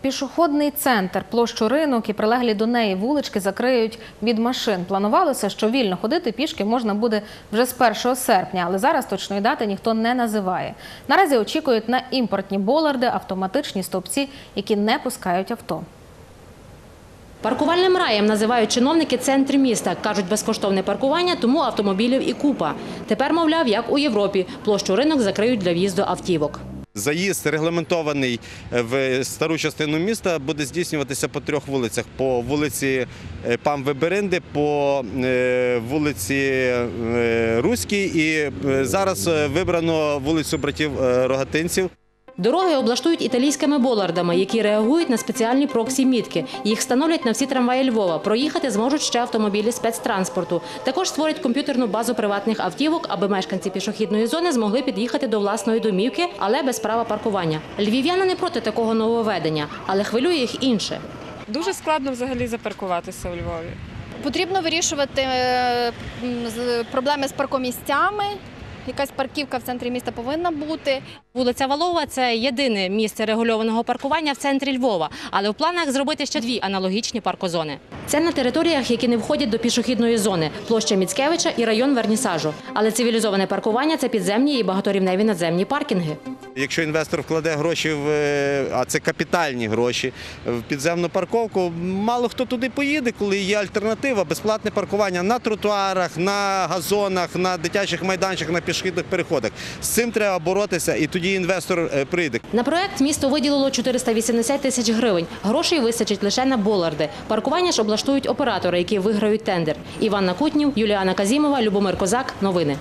Пішохідний центр, площу ринок і прилеглі до неї вулички закриють від машин. Планувалося, що вільно ходити пішки можна буде вже з 1 серпня, але зараз точної дати ніхто не називає. Наразі очікують на імпортні боларди, автоматичні стовпці, які не пускають авто. Паркувальним раєм називають чиновники центр міста. Кажуть, безкоштовне паркування, тому автомобілів і купа. Тепер, мовляв, як у Європі, площу ринок закриють для в'їзду автівок. Заїзд регламентований в стару частину міста буде здійснюватися по трьох вулицях: по вулиці е, Пам Веберенди, по е, вулиці е, Руській і е, зараз е, вибрано вулицю братів е, Рогатинців. Дороги облаштують італійськими болардами, які реагують на спеціальні проксі-мітки. Їх встановлять на всі трамваї Львова. Проїхати зможуть ще автомобілі спецтранспорту. Також створять комп'ютерну базу приватних автівок, аби мешканці пішохідної зони змогли під'їхати до власної домівки, але без права паркування. Львів'яни не проти такого нововведення, але хвилює їх інше. Дуже складно взагалі запаркуватися у Львові. Потрібно вирішувати е, з- проблеми з паркомісцями. Якась парківка в центрі міста повинна бути. Вулиця Валова це єдине місце регульованого паркування в центрі Львова, але в планах зробити ще дві аналогічні паркозони. Це на територіях, які не входять до пішохідної зони, площа Міцкевича і район Вернісажу. Але цивілізоване паркування це підземні і багаторівневі надземні паркінги. Якщо інвестор вкладе гроші в е, а це капітальні гроші в підземну парковку, мало хто туди поїде, коли є альтернатива, безплатне паркування на тротуарах, на газонах, на дитячих майданчиках, на пішохідних переходах. З цим треба боротися, і тоді інвестор е, прийде. На проект місто виділило 480 тисяч гривень. Грошей вистачить лише на боларди. Паркування ж облаштують оператори, які виграють тендер. Іванна Кутнів, Юліана Казімова, Любомир Козак. Новини.